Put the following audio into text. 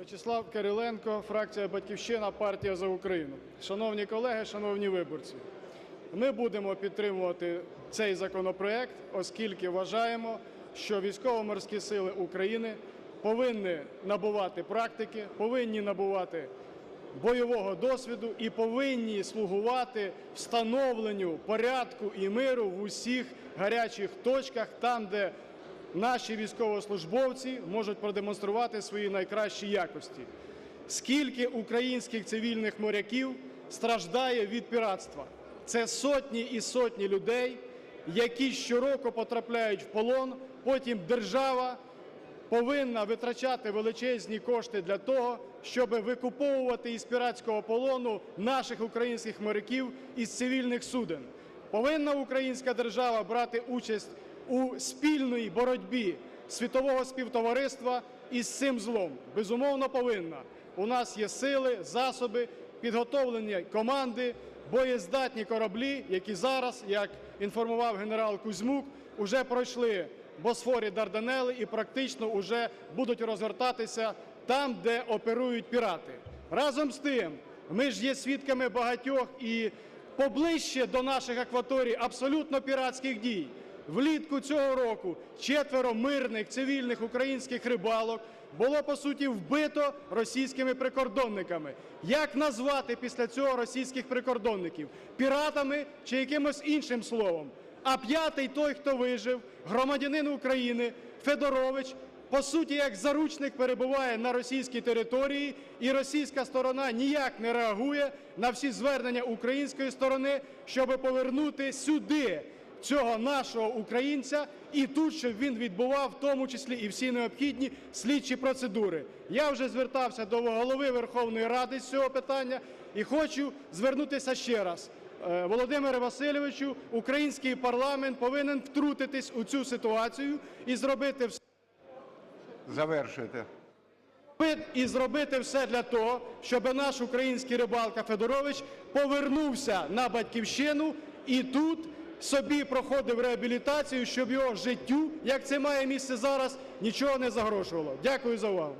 В'ячеслав Кириленко, фракція Батьківщина, партія за Україну. Шановні колеги, шановні виборці, ми будемо підтримувати цей законопроект, оскільки вважаємо, що військово-морські сили України повинні набувати практики, повинні набувати бойового досвіду і повинні слугувати встановленню порядку і миру в усіх гарячих точках, там, де наші військовослужбовці можуть продемонструвати свої найкращі якості. Скільки українських цивільних моряків страждає від піратства? Це сотні і сотні людей, які щороку потрапляють в полон, потім держава повинна витрачати величезні кошти для того, щоб викуповувати із піратського полону наших українських моряків із цивільних суден. Повинна українська держава брати участь у спільній боротьбі світового співтовариства із цим злом. Безумовно, повинна. У нас є сили, засоби, підготовлені команди, боєздатні кораблі, які зараз, як інформував генерал Кузьмук, уже пройшли Босфор і Дарданели і практично вже будуть розгортатися там, де оперують пірати. Разом з тим, ми ж є свідками багатьох і поближче до наших акваторій абсолютно піратських дій. Влітку цього року четверо мирних цивільних українських рибалок було по суті вбито російськими прикордонниками. Як назвати після цього російських прикордонників? Піратами чи якимось іншим словом? А п'ятий той, хто вижив, громадянин України Федорович, по суті, як заручник перебуває на російській території, і російська сторона ніяк не реагує на всі звернення української сторони, щоб повернути сюди цього нашого українця і тут, щоб він відбував в тому числі і всі необхідні слідчі процедури. Я вже звертався до голови Верховної Ради з цього питання і хочу звернутися ще раз. Е, Володимире Васильовичу, український парламент повинен втрутитись у цю ситуацію і зробити все. Завершуйте. І зробити все для того, щоб наш український рибалка Федорович повернувся на батьківщину і тут собі проходив реабілітацію, щоб його життю, як це має місце зараз, нічого не загрожувало. Дякую за увагу.